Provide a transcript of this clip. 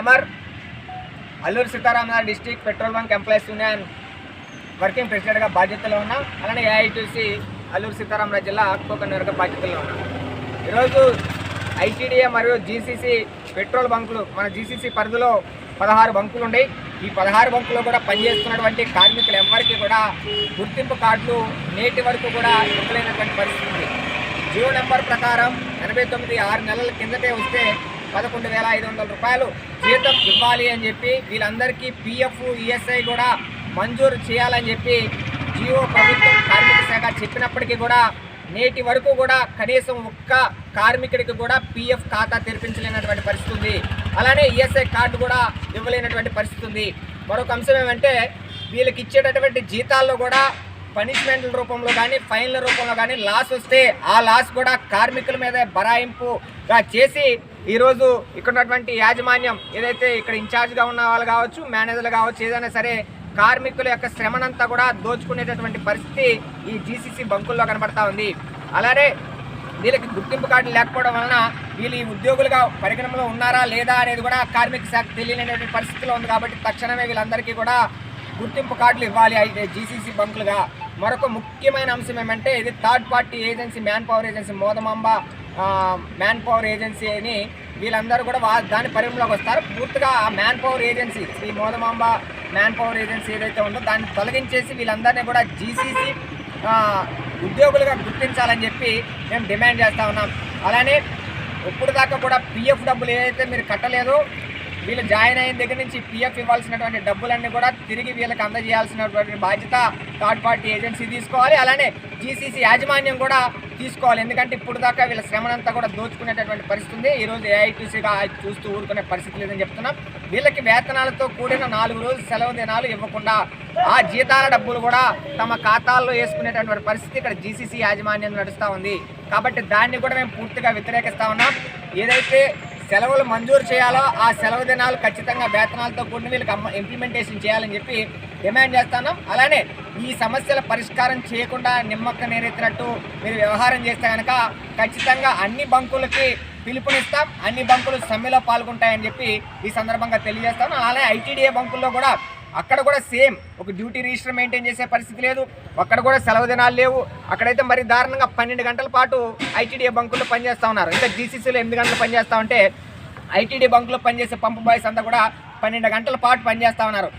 Amar Alluri Sitaramanagar district petrol bunk employees union working ప్రెసిడెంట్గా బాధ్యతలో ఉన్నా. అలానే ఏఐటీసీ అల్లూరు సీతారామరాజు జిల్లా కోకన్నూరుగా బాధ్యతలో ఉన్నా. ఈరోజు ఐటీడీఏ మరియు జీసీసీ పెట్రోల్ బంకులు మన జీసీసీ పరిధిలో పదహారు బంకులు ఉన్నాయి ఈ పదహారు బంకులో కూడా పనిచేస్తున్నటువంటి కార్మికులు ఎవరికి కూడా గుర్తింపు కార్డులు నేటి వరకు కూడా ఇవ్వలేనటువంటి పరిస్థితి. ఉంది జియో నెంబర్ ప్రకారం ఎనభై తొమ్మిది ఆరు నెలల కిందటే వస్తే పదకొండు వేల ఐదు వందల రూపాయలు జీతం ఇవ్వాలి అని చెప్పి వీళ్ళందరికీ పిఎఫ్ ఈఎస్ఐ కూడా మంజూరు చేయాలని చెప్పి జియో ప్రభుత్వం కార్మిక శాఖ చెప్పినప్పటికీ కూడా నేటి వరకు కూడా కనీసం ఒక్క కార్మికుడికి కూడా పిఎఫ్ ఖాతా తెరిపించలేనటువంటి పరిస్థితి ఉంది. అలానే ఈఎస్ఐ కార్డు కూడా ఇవ్వలేనటువంటి పరిస్థితి ఉంది. మరొక అంశం ఏమంటే వీళ్ళకి ఇచ్చేటటువంటి జీతాల్లో కూడా పనిష్మెంట్ల రూపంలో కానీ ఫైన్ల రూపంలో కానీ లాస్ వస్తే ఆ లాస్ కూడా కార్మికుల మీద బరాయింపుగా చేసి ఈరోజు ఇక్కడ ఉన్నటువంటి యాజమాన్యం ఏదైతే ఇక్కడ ఇన్ఛార్జ్గా ఉన్న వాళ్ళు కావచ్చు మేనేజర్లు కావచ్చు ఏదైనా సరే కార్మికుల యొక్క శ్రమనంతా కూడా దోచుకునేటటువంటి పరిస్థితి ఈ జీసీసీ బంకుల్లో కనబడతా ఉంది. అలానే వీళ్ళకి గుర్తింపు కార్డు లేకపోవడం వలన వీళ్ళు ఈ ఉద్యోగులుగా పరిగణనలో ఉన్నారా లేదా అనేది కూడా కార్మిక శాఖ తెలియనటువంటి పరిస్థితిలో ఉంది కాబట్టి తక్షణమే వీళ్ళందరికీ కూడా గుర్తింపు కార్డులు ఇవ్వాలి అయితే జీసీసీ బంకులుగా. మరొక ముఖ్యమైన అంశం ఏమంటే ఇది third party agency manpower agency Modamamba manpower agency అని వీళ్ళందరూ కూడా వా దాని పరిగణలోకి వస్తారు. పూర్తిగా ఆ manpower agency Sri Modamamba manpower agency ఏదైతే ఉందో దాన్ని తొలగించేసి వీళ్ళందరినీ కూడా జీసీసీ ఉద్యోగులుగా గుర్తించాలని చెప్పి మేము డిమాండ్ చేస్తూ ఉన్నాం. అలానే ఇప్పుడు దాకా కూడా పిఎఫ్ డబ్బులు ఏదైతే మీరు కట్టలేదో. వీళ్ళు జాయిన్ అయిన దగ్గర నుంచి పిఎఫ్ ఇవ్వాల్సినటువంటి డబ్బులన్నీ కూడా తిరిగి వీళ్ళకి అందజేయాల్సినటువంటి బాధ్యత థర్డ్ పార్టీ ఏజెన్సీ తీసుకోవాలి. అలానే జీసీసీ యాజమాన్యం కూడా తీసుకోవాలి. ఎందుకంటే ఇప్పుడు దాకా వీళ్ళ శ్రమనంతా కూడా దోచుకునేటటువంటి పరిస్థితి ఉంది. ఈరోజు ఏఐటీసీగా చూస్తూ ఊరుకునే పరిస్థితి లేదని చెప్తున్నాం. వీళ్ళకి వేతనాలతో కూడిన నాలుగు రోజులు సెలవు దినాలు ఇవ్వకుండా ఆ జీతాల డబ్బులు కూడా తమ ఖాతాల్లో వేసుకునేటటువంటి పరిస్థితి ఇక్కడ జీసీసీ యాజమాన్యం నడుస్తూ ఉంది. కాబట్టి దాన్ని కూడా మేము పూర్తిగా వ్యతిరేకిస్తా ఉన్నాం. ఏదైతే సెలవులు మంజూరు చేయాలో ఆ సెలవు దినాలు ఖచ్చితంగా వేతనాలతో కూడిన వీళ్ళకి ఇంప్లిమెంటేషన్ చేయాలని చెప్పి డిమాండ్ చేస్తున్నాం. అలానే ఈ సమస్యల పరిష్కారం చేయకుండా నిమ్మక్క నేరెత్తినట్టు మీరు వ్యవహారం చేస్తే కనుక ఖచ్చితంగా అన్ని బంకులకి పిలుపునిస్తాం. అన్ని బంకులు సమ్మెలో పాల్గొంటాయని చెప్పి ఈ సందర్భంగా తెలియజేస్తాం. అలానే ఐటీడీఏ బంకుల్లో కూడా అక్కడ కూడా సేమ్. ఒక డ్యూటీ రిజిస్టర్ మెయింటైన్ చేసే పరిస్థితి లేదు. అక్కడ కూడా సెలవు దినాలు లేవు. అక్కడైతే మరి దారుణంగా పన్నెండు గంటల పాటు ఐటీడీఏ బంకుల్లో పనిచేస్తూ ఉన్నారు. ఇంకా జీసీసీలో ఎనిమిది గంటలు పనిచేస్తూ ఉంటే ఐటీడీ బంకులో పనిచేసే పంపు బాయ్స్ అంతా కూడా పన్నెండు గంటల పాటు పనిచేస్తూ ఉన్నారు.